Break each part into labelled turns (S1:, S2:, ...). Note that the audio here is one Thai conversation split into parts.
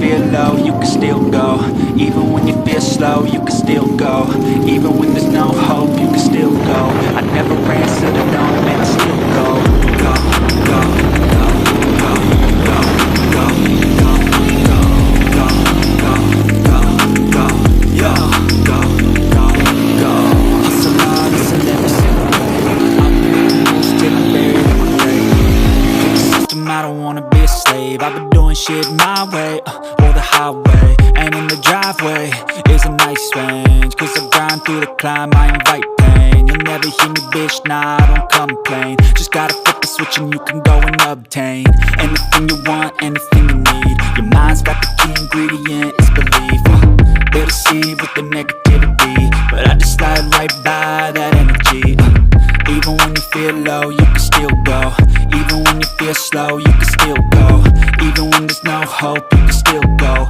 S1: feel low, you can still go. Even when you feel slow, you can still go. Even when there's no hope, you can still go. I never answer to no, man, I still go. Go, go, go, go, go, go, go, go, go, go, go, go, yo, go, go, go. Hustle hard, hustle every single day. I'm buried in my grave. System, I don't wanna be a slave. I've been doing shit my way, uh, the highway. And in the driveway is a nice range. Cause I grind through the climb, I invite pain. You'll never hear me, bitch, nah, I don't complain. Just gotta flip the switch and you can go and obtain anything you want, anything you need. Your mind's got the key ingredient, it's belief. Uh, they deceive with the negativity, but I just slide right by that energy. Uh, even when you feel low, you can still go. Even when you feel slow, you can still go. Even when there's no hope, you can still go.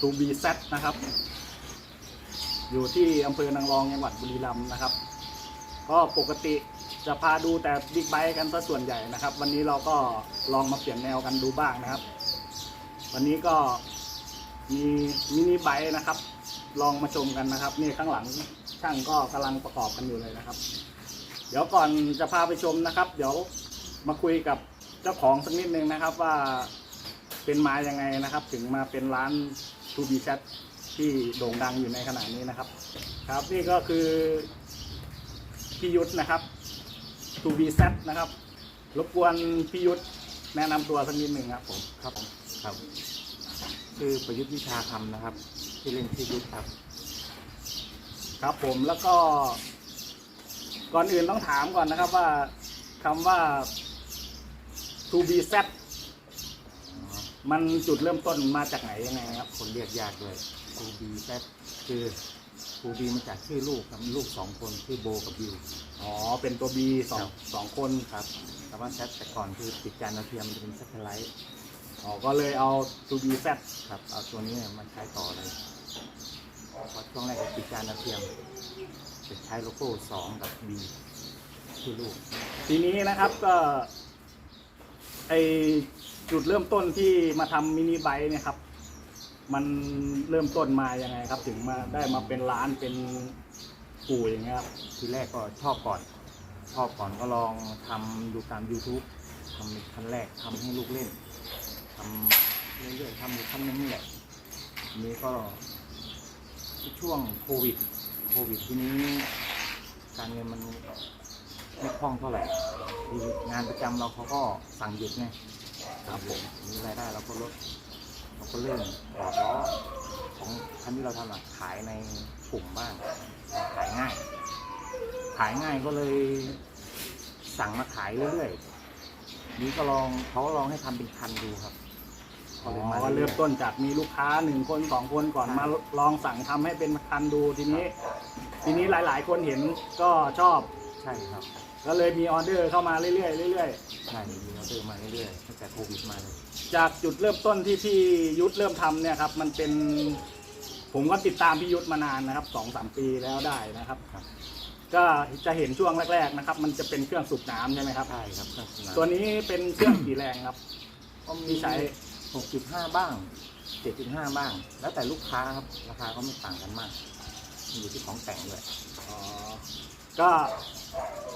S2: 2 b z นะครับ อยู่ที่อำเภอนางรองจังหวัดบุรีรัมย์นะครับ ก็ปกติจะพาดูแต่บิ๊กไบค์กันซะส่วนใหญ่นะครับ วันนี้เราก็ลองมาเปลี่ยนแนวกันดูบ้างนะครับ วันนี้ก็มีมินิไบค์นะครับ ลองมาชมกันนะครับนี่ข้างหลังช่างก็กำลังประกอบกันอยู่เลยนะครับ เดี๋ยวก่อนจะพาไปชมนะครับ เดี๋ยวมาคุยกับเจ้าของสักนิดนึงนะครับว่าเป็นมาอยังไงนะครับ ถึงมาเป็นร้าน 2B Chat ที่โด่งดังอยู่ในขณะนี้นะครับ ครับนี่ก็คือพี่ยุทธนะครับ 2B Chat นะครับ รบกวนพี่ยุทธแนะนำตัวสักนิดหนึ่งครับผม
S3: ครับผมครับชื่อประยุทธ์วิชาคำนะครับที่อเล่นชื่อยุทธครับ
S2: ครับผมแล้วก็ ก่อนอื่นต้องถามก่อนนะครับว่าคำว่า 2B Set มันจุดเริ่มต้นมาจากไหนยังไงครับ
S3: คนเรียกยากด้วยครูบีแซคือครูบีมาจากชื่อลูกครับลูกสองคนชื่อโบกับบิว
S2: อ๋อ เป็นตัว B สอง
S3: ครับ
S2: สองคน
S3: ครับแต่ว่าแซแต่ก่อนคือติดจานดาวเทียมมันจะเป็นแซทไลท์
S2: อ๋อก็เลยเอา 2B Set
S3: ครับเอาตัวนี้มาใช้ต่อเลยเพราะช่วงแรกก็ติดจานดาวเทียมจะใช้โลโก้สองกับบีชื่อลูก
S2: ทีนี้นะครับก็ไอ จุดเริ่มต้นที่มาทำมินิไบค์เนี่ยครับ มันเริ่มต้นมายังไงครับ ถึงมาได้มาเป็นร้านเป็นปู่อย่างเงี้ยครับ
S3: ทีแรกก็ชอบก่อน ชอบก่อนก็ลองทำดูตาม YouTube ทำคันแรกทำให้ลูกเล่นทำเรื่อยๆทำอยู่คันนึงนี่แหละทีนี้ก็ช่วงโควิด โควิดทีนี้การเงินมันไม่คล่องเท่าไหร่งานประจำเราเขาก็สั่งหยุดไง ครับผมมีรายได้เราก็ลดเราก็เริ่มออกล้อของคันที่เราทำอะขายในกลุ่มบ้างขายง่าย ขายง่ายก็เลยสั่งมาขายเรื่อยๆนี้ก็ลองเขาก็ลองให้ทำเป็นคันดูครับ
S2: อ๋
S3: ก็เลยมา
S2: อเริ่มต้นจากมีลูกค้าหนึ่งคนสองคนก่อนมาลองสั่งทำให้เป็นคันดูทีนี้ ทีนี้หลาย ๆ คนเห็นก็ชอบ
S3: ใช่ครับ
S2: ก็เลยมีออเดอร์เข้ามาเรื่อยๆเรื่อย
S3: ใช่มีออเดอร์มาเรื่อยๆตั้งแต่โควิดมาเลย
S2: ๆ จากจุดเริ่มต้นที่พี่ยุทธเริ่มทำเนี่ยครับ มันเป็น ผมก็ติดตามพี่ยุทธมานานนะครับสองสามปีแล้วได้นะครับ
S3: ครับ
S2: ก็จะเห็นช่วงแรกๆนะครับ มันจะเป็นเครื่องสูบน้ำใช่ไหมครับ
S3: ใช่ครับเครื่องสนาม
S2: ตัวนี้เป็นเครื่องกี่แรงครับ
S3: ก็มี
S2: ที่ใช้
S3: 6.5 บ้าง 7.5 บ้าง แล้วแต่ลูกค้าครับ ราคาก็ไม่ต่างกันมาก อยู่ที่ของแต่งด้วย
S2: อ๋อก็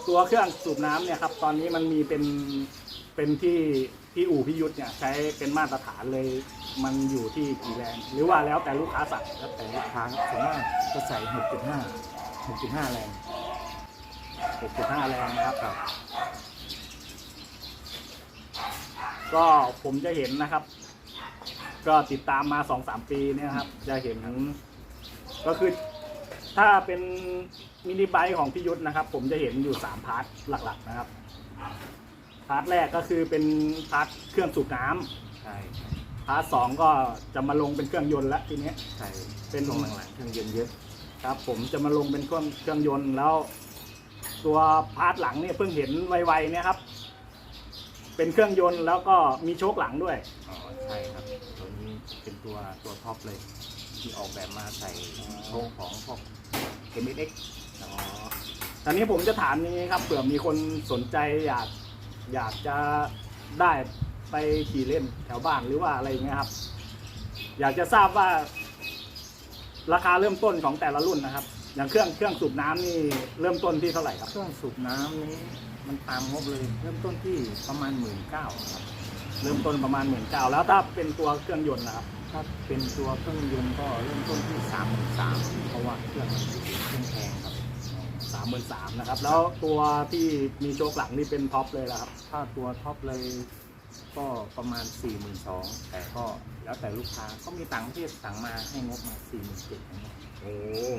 S2: ตัวเครื่องสูบน้ำเนี่ยครับ ตอนนี้มันมีเป็นเป็นที่ที่อู่พิยุทธเนี่ยใช้เป็นมาตรฐานเลย มันอยู่ที่กี่แรง หรือว่าแล้วแต่ลูกค้าสั่ง
S3: แล้วแต่ลูกค้าครับส่วนมากจะใส่ 6.5 6.5 แรง
S2: 6.5 แรงนะครับ
S3: ครับ
S2: ก็ผมจะเห็นนะครับ ก็ติดตามมาสองสามปีเนี่ยครับ จะเห็นก็คือถ้าเป็น มินิไบค์ของพิยุทธนะครับ ผมจะเห็นอยู่สามพาร์ทหลักๆนะครับ พาร์ทแรกก็คือเป็นพาร์ทเครื่องสูบน้ำ
S3: ใช่
S2: พาร์ทสองก็จะมาลงเป็นเครื่องยนต์แล้วทีเนี้ย
S3: ใช่
S2: เป็
S3: เป็นนช่วงหลังๆเครื่องยนต์เยอะ
S2: ครับ ผมจะมาลงเป็นเครื่องเครื่องยนต์แล้ว ตัวพาร์ทหลังเนี่ยเพิ่งเห็นไวๆเนี่ยครับ เป็นเครื่องยนต์แล้วก็มีโชคหลังด้วย
S3: อ๋อใช่ครับตัวนี้เป็นตัวตัวท็อปเลย ที่ออกแบบมาใส่โชคของพวก m x
S2: อ๋อต อนนี้ผมจะถามนี้ครับเผื่อมีคนสนใจอยากอยากจะได้ไปขี่เล่นแถวบ้านหรือว่าอะไรอย่างเงี้ยครับ อยากจะทราบว่าราคาเริ่มต้นของแต่ละรุ่นนะครับ อย่างเครื่องเครื่องสูบน้ำนี่เริ่มต้นที่เท่าไหร่ครับ
S3: เครื่องสูบน้ำนี้มันตามงบเลย เริ่มต้นที่ประมาณหมื่นเก้าครับ
S2: เริ่มต้นประมาณหมื่นเก้าแล้วถ้าเป็นตัวเครื่องยนต์นะครับ
S3: ถ้าเป็นตัวเครื่องยนต์ก็เริ่มต้นที่สามสามเพราะว่าเครื่องมันเครื่องแพงครับ
S2: สาม หมื่นสามนะครับ แล้วตัวที่มีโชคหลังนี่เป็นท็อปเลยแล้วครับ
S3: ถ้าตัวท็อปเลยก็ประมาณ4 2 0 0 0แต่ก็แล้วแต่ลูกค้าก็มีต่างประเทศสั่งมาให้งบมา4 7 0 0 0อย่างเงี้ย
S2: โอ้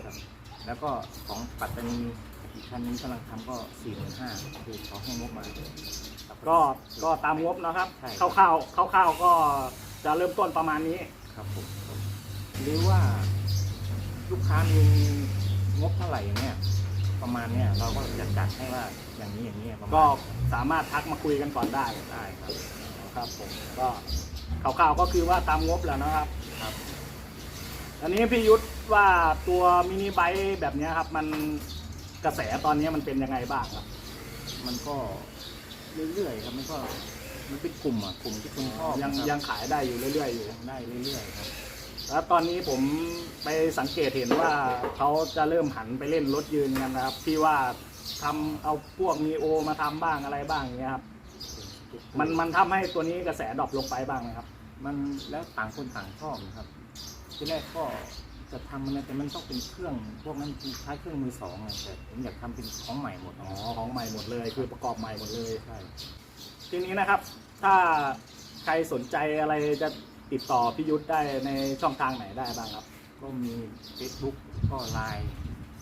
S3: ครับแล้วก็ของปัตตานีอีกคันนึงกำลังทำก็4 5 0 0 0คือเขาให้งบมาครับ
S2: ก็ก็ตามงบนะครับ
S3: ใช่
S2: คร่าวๆคร่าวๆก็จะเริ่มต้นประมาณนี้
S3: ครับผมหรือว่าลูกค้ามีงบเท่าไหร่อย่างเงี้ย ประมาณเนี้ยเราก็จะจัดให้ว่าอย่างนี้อย่างนี้ประมาณ
S2: ก็สามารถทักมาคุยกันก่อนได้
S3: ได้ครับ
S2: ครับผมก็คร่าวๆก็คือว่าตามงบแหล้วนะครับ
S3: ครับ
S2: อันนี้พี่ยุทธว่าตัวมินิไบค์แบบเนี้ยครับ มันกระแสตอนนี้มันเป็นยังไงบ้างครับ
S3: มันก็เรื่อยๆครับมันก็มันเป็นกลุ่มอะกลุ่มที่คนชอบ
S2: ยัง
S3: นะครับ
S2: ยังขายได้อยู่เรื่อยๆอยู่
S3: ยังได้เรื่อยๆครับ
S2: แล้วตอนนี้ผมไปสังเกตเห็นว่าเขาจะเริ่มหันไปเล่นรถยืนกันนะครับ ที่ว่าทำเอาพวกมีโอมาทำบ้างอะไรบ้างอย่างเงี้ยครับ มันมันทำให้ตัวนี้กระแสดรอปลงไปบ้างไหมครับ
S3: มันแล้วต่างคนต่างชอบนะครับ ที่แรกก็จะทำมันนะแต่มันต้องเป็นเครื่อง พวกนั้นใช้เครื่องมือสองไงแต่ผมอยากทำเป็นของใหม่หมด
S2: อ๋อของใหม่หมดเลย คือประกอบใหม่หมดเลย
S3: ใช่
S2: ทีนี้นะครับ ถ้าใครสนใจอะไรจะ ติดต่อพี่ยุทธได้ในช่องทางไหนได้บ้างครับ
S3: ก็มี Facebook ก็ไลน์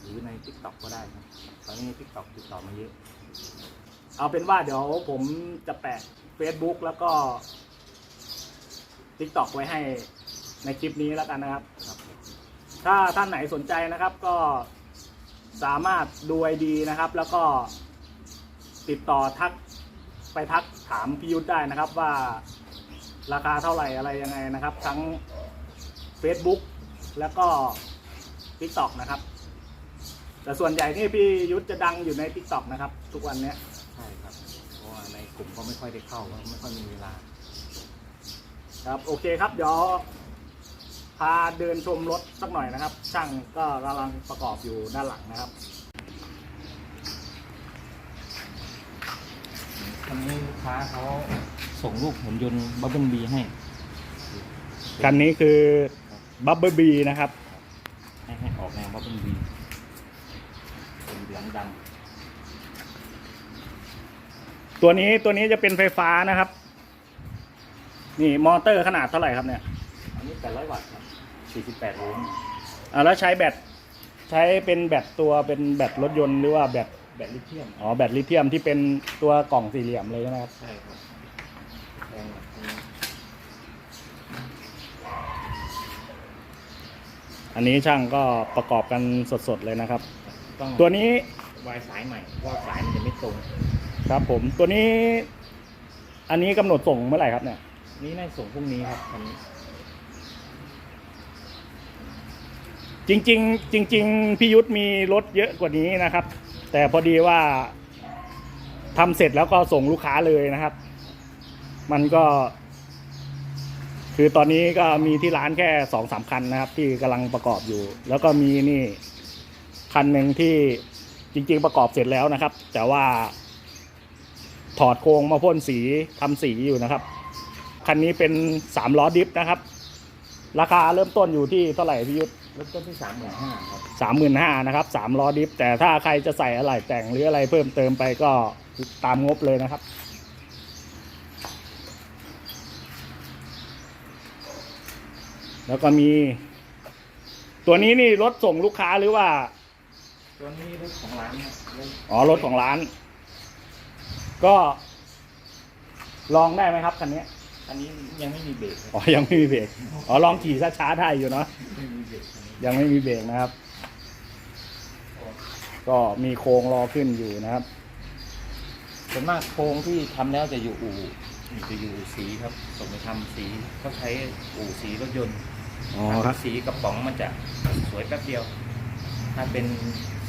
S3: หรือใน TikTok ก็ได้ครับ ตอนนี้ TikTok ติดต่อมาเยอะ
S2: เอาเป็นว่าเดี๋ยวผมจะแปะ Facebook แล้วก็ TikTok ไว้ให้ในคลิปนี้แล้วกันนะครับ
S3: รบ
S2: ถ้าท่านไหนสนใจนะครับก็สามารถดูไอดีนะครับ แล้วก็ติดต่อทักไปทักถามพี่ยุทธได้นะครับว่า ราคาเท่าไหร่อะไรยังไงนะครับ ทั้ง Facebook แล้วก็ TikTok นะครับ แต่ส่วนใหญ่นี่พี่ยุทธจะดังอยู่ใน TikTok นะครับ ทุกวันเนี้ย
S3: ใช่ครับ เพราะว่าในกลุ่มก็ไม่ค่อยได้เข้าเพราะไม่ค่อยมีเวลา
S2: ครับโอเคครับเดี๋ยวพาเดินชมรถสักหน่อยนะครับ ช่างก็กำลังประกอบอยู่ด้านหลังนะครับ
S3: วันนี้ลูกค้าเขาส่งรูปหุ่นยนต์บับเบิลบีให้
S2: คันนี้คือบับเบิลบีนะครับ
S3: ให้ให้ออกแนวบับเบิลบีเป็นเหลืองด
S2: ตัวนี้ตัวนี้จะเป็นไฟฟ้านะครับ นี่มอเตอร์ขนาดเท่าไหร่ครับเนี่ยำ
S3: อันนี้800วัตต์ครับ48โวลต์
S2: อ่าแล้วใช้แบตใช้เป็นแบตตัวเป็นแบตรถยนต์หรือว่าแบต
S3: แบตลิเธียม
S2: อ๋อแบตลิเธียมที่เป็นตัวกล่องสี่เหลี่ยมเลยใช่ไหมครับ
S3: ใช่ครับแพงกว่าอันนี้
S2: อันนี้ช่างก็ประกอบกันสดๆเลยนะครับ
S3: ต้อง
S2: ตัวนี้
S3: วายสายใหม่เพราะว่าสายมันจะไม่ตรง
S2: ครับผมตัวนี้ อันนี้กำหนดส่งเมื่อไหร่ครับเนี่ย
S3: นี่น่าส่งพรุ่งนี้ครับคันนี้
S2: จริง ๆ จริง ๆพี่ยุทธมีรถเยอะกว่านี้นะครับ แต่พอดีว่าทำเสร็จแล้วก็ส่งลูกค้าเลยนะครับ มันก็ คือตอนนี้ก็มีที่ร้านแค่สองสามคันนะครับ ที่กำลังประกอบอยู่ แล้วก็มีนี่คันหนึ่งที่จริง ๆ ประกอบเสร็จแล้วนะครับ แต่ว่า ถอดโครงมาพ่นสีทำสีอยู่นะครับ คันนี้เป็นสามล้อดิฟนะครับ ราคาเริ่มต้นอยู่ที่เท่าไหร่พี่ยุทธ
S3: เริ่มต้นที่สามหมื่นห้าครับ
S2: สามหมื่นห้านะครับสามล้อดิฟ แต่ถ้าใครจะใส่อะไรแต่งหรืออะไรเพิ่มเติมไปก็ตามงบเลยนะครับ แล้วก็มี ตัวนี้นี่รถส่งลูกค้าหรือว่า
S3: ตัวนี้รถของร้านครับรถ
S2: อ๋อรถของร้าน ก็ลองได้ไหมครับคันนี้
S3: อันนี้ยังไม่มีเบรกครับ
S2: อ๋อยังไม่มีเบรกอ๋อลองขี่ช้าๆได้อยู่เนาะ
S3: ไม่มีเบรกอันนี้
S2: ยังไม่มีเบรกนะครับ ก็มีโครงรอขึ้นอยู่นะครับ
S3: ส่วนมากโครงที่ทำแล้วจะอยู่อู่จะอยู่อู่สีครับส่งไปทำสีเขาใช้อู่สีรถยนต์
S2: อ๋อครับ
S3: สีกระป๋องมันจะสวยแป๊บเดียว ถ้าเป็น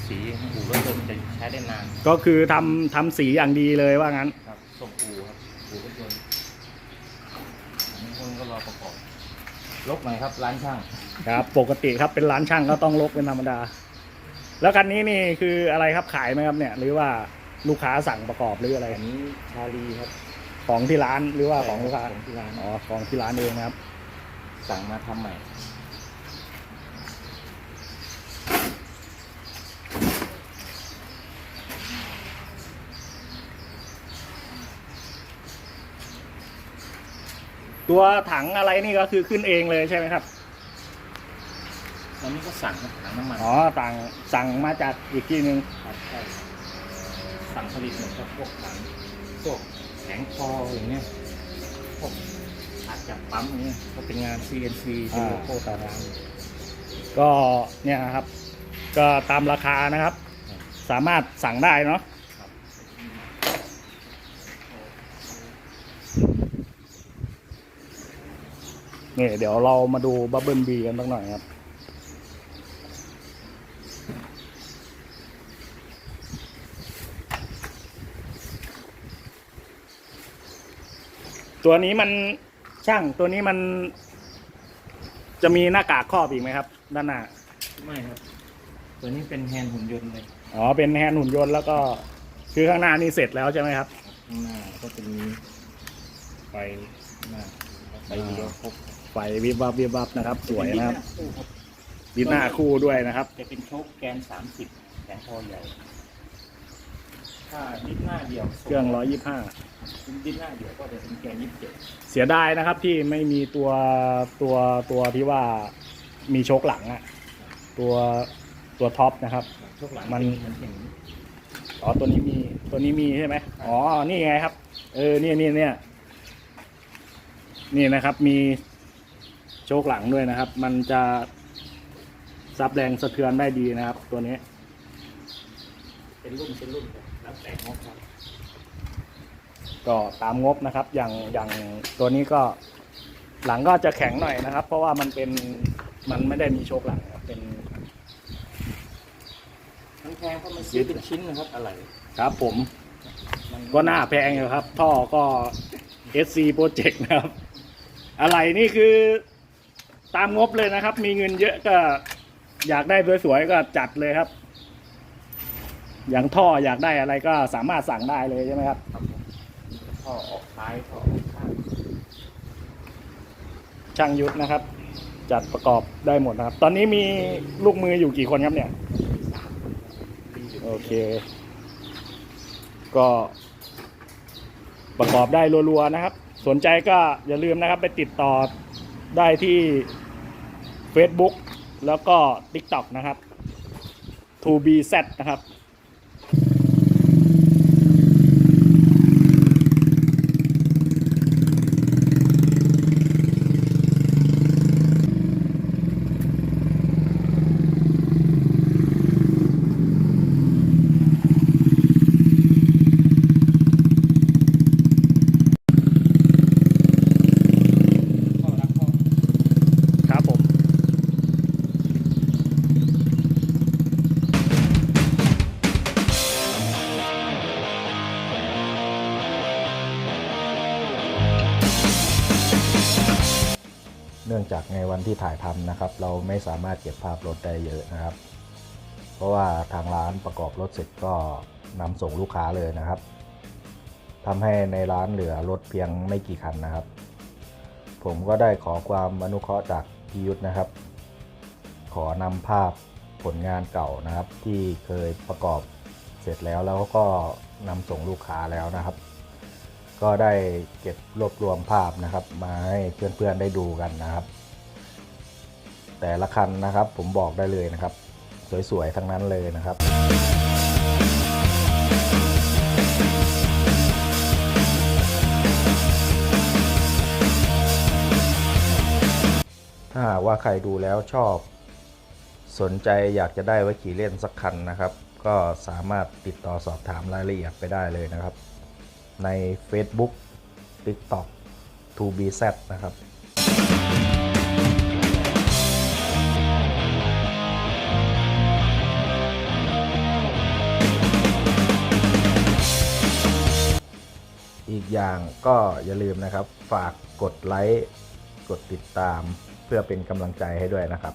S3: สีอู่รถยนต์จะใช้ได้นาน
S2: ก็คือทำทำสีอย่างดีเลยว่างั้น
S3: ครับ ส่งอู่ครับอู่รถยนต์อันนี้คนก็ รอประกอบลบหน่อยครับ ร้านช่าง
S2: ครับ ปกติครับเป็นร้านช่างก็ต้องลกเป็นธรรมดา แล้วคันนี้นี่คืออะไรครับขายไหมครับเนี่ย หรือว่าลูกค้าสั่งประกอบหรืออะไร
S3: อันนี้ชาลีครับ
S2: ของที่ร้านหรือว่าของลูกค้า
S3: ของที่ร้าน
S2: อ๋อของที่ร้านเองนะครับ
S3: สั่งมาทำใหม่
S2: ตัวถังอะไรนี่ก็คือขึ้นเองเลยใช่ไหมครับ
S3: ตอนนี้ก็สั่งครับถังน้ำมัน
S2: อ๋อต่างสั่งมาจากอีกที่หนึ่ง
S3: ครับใช่สั่งผลิตเหมือนกับพวกถังพวกแข็งคออย่างเงี้ยพวกอัดจากปั๊มอย่างเงี้ยก็เป็นงาน CNC เป็นโลโก้ตาราง
S2: ก็เนี่ยนะครับ ก็ตามราคานะครับ สามารถสั่งได้เนาะ
S3: ครับ
S2: นี่เดี๋ยวเรามาดูบับเบิลบีกันสักหน่อยครับ ตัวนี้มันช่างตัวนี้มัน จะมีหน้ากากครอบอีกไหมครับ ด้านหน้า
S3: ไม่ครับ ตัวนี้เป็นแฮนด์หุ่นยนต์เลย
S2: อ๋อเป็นแฮนด์หุ่นยนต์แล้วก็คือข้างหน้านี่เสร็จแล้วใช่ไหมครับ
S3: ข้างหน้าก็จะมีไฟหน้าไฟเลี้ยวครบ
S2: ไฟวิบวับวิบวับนะครับ สวยนะครับ
S3: เป็นหน้าคู่ครับ
S2: ดินหน้าคู่ด้วยนะครับ
S3: จะเป็นโชคแกนสามสิบแขนคอใหญ่ถ้าดินหน้าเดียว
S2: เครื่องร้อยยี่ห้า
S3: ดินหน้าเดียวก็จะเป็นแกนยี่สิบเจ็ด
S2: เสียดายนะครับที่ไม่มีตัวตัวตัวที่ว่ามีโชคหลังอะตัวตัวท็อปนะครับ
S3: โชคหลัง
S2: มัน
S3: มันเป็นอย่างนี้
S2: อ๋อตัวนี้มีตัวนี้มีใช่ไหมอ๋อนี่ไงครับ เออเนี่ยเนี่ยเนี่ยนี่นะครับ มี โชคหลังด้วยนะครับ มันจะซับแรงสะเทือนได้ดีนะครับ ตัวนี้
S3: เป็นรุ่นเป็นรุ่นครับแล้วแต่งบครับ
S2: ก็ตามงบนะครับ อย่างอย่างตัวนี้ก็หลังก็จะแข็งหน่อยนะครับ เพราะว่ามันเป็นมันไม่ได้มีโชคหลังครับเป็น
S3: มันแพงเพราะมันซื้อเป็นชิ้นนะครับอะไร
S2: ครับ ผม
S3: มัน
S2: ก็น่าแพงอยู่ครับ ท่อก็ SC Project นะครับ อะไรนี่คือ ตามงบเลยนะครับ มีเงินเยอะก็อยากได้สวยๆก็จัดเลยครับ อย่างท่ออยากได้อะไรก็สามารถสั่งได้เลยใช่ไหมครับ
S3: ครับผมท่อออกท้ายท่อออกข้าง
S2: ช่างยุทธนะครับ จัดประกอบได้หมดนะครับ ตอนนี้มีลูกมืออยู่กี่คนครับเนี่ย
S3: ดีอยู่
S2: โอเค ก็ประกอบได้รัวๆนะครับ สนใจก็อย่าลืมนะครับ ไปติดต่อ ได้ที่ Facebook แล้วก็ TikTok นะครับ 2BZ นะครับ
S4: ถ่ายทำนะครับ เราไม่สามารถเก็บภาพรถได้เยอะนะครับ เพราะว่าทางร้านประกอบรถเสร็จก็นำส่งลูกค้าเลยนะครับทำให้ในร้านเหลือรถเพียงไม่กี่คันนะครับ ผมก็ได้ขอความอนุเคราะห์จากพิยุทธนะครับ ขอนำภาพผลงานเก่านะครับ ที่เคยประกอบเสร็จแล้วแล้วก็นำส่งลูกค้าแล้วนะครับ ก็ได้เก็บรวบรวมภาพนะครับ มาให้เพื่อนๆได้ดูกันนะครับ แต่ละคันนะครับ ผมบอกได้เลยนะครับ สวยๆ ทั้งนั้นเลยนะครับ ถ้าว่าใครดูแล้วชอบ สนใจอยากจะได้ไว้ขี่เล่นสักคันนะครับ ก็สามารถติดต่อสอบถามรายละเอียดไปได้เลยนะครับ ใน Facebook TikTok 2BZ นะครับ อย่างก็อย่าลืมนะครับ ฝากกดไลค์ กดติดตาม เพื่อเป็นกำลังใจให้ด้วยนะครับ